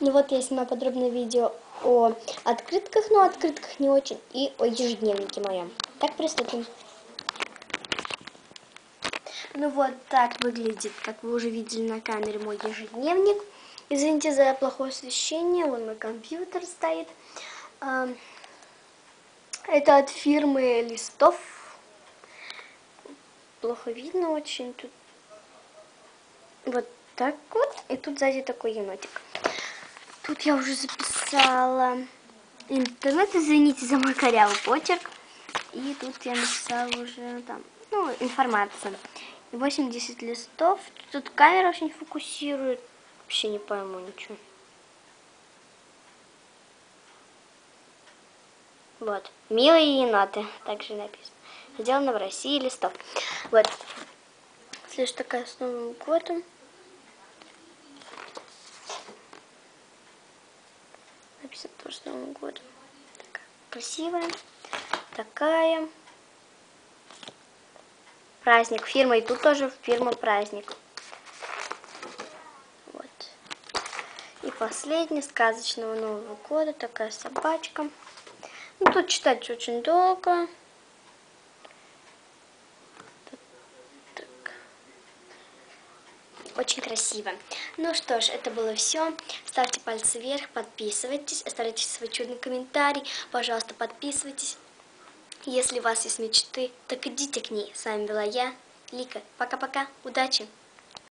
Ну вот я снимаю подробное видео о открытках, но открытках не очень, и о ежедневнике моем. Так, приступим. Ну вот так выглядит, как вы уже видели на камере, мой ежедневник. Извините за плохое освещение, вон мой компьютер стоит. Это от фирмы Листов. Плохо видно очень тут. Вот так вот. И тут сзади такой енотик. Тут я уже записала интернет. Извините за мой корявый почерк. И тут я написала уже там, ну, информация. 80 листов. Тут камера очень фокусирует. Вообще не пойму ничего. Вот. Милые еноты. Также написано. Сделано в России листов. Вот. Следующая такая с Новым годом. Написано тоже с Новым годом. Такая красивая. Такая. Праздник. Фирма. И тут тоже фирма праздник. Вот. И последний сказочного Нового года. Такая собачка. Ну, тут читать очень долго. Очень красиво. Ну что ж, это было все. Ставьте пальцы вверх, подписывайтесь, оставляйте свой чудный комментарий. Пожалуйста, подписывайтесь. Если у вас есть мечты, так идите к ней. С вами была я, Лика. Пока-пока. Удачи!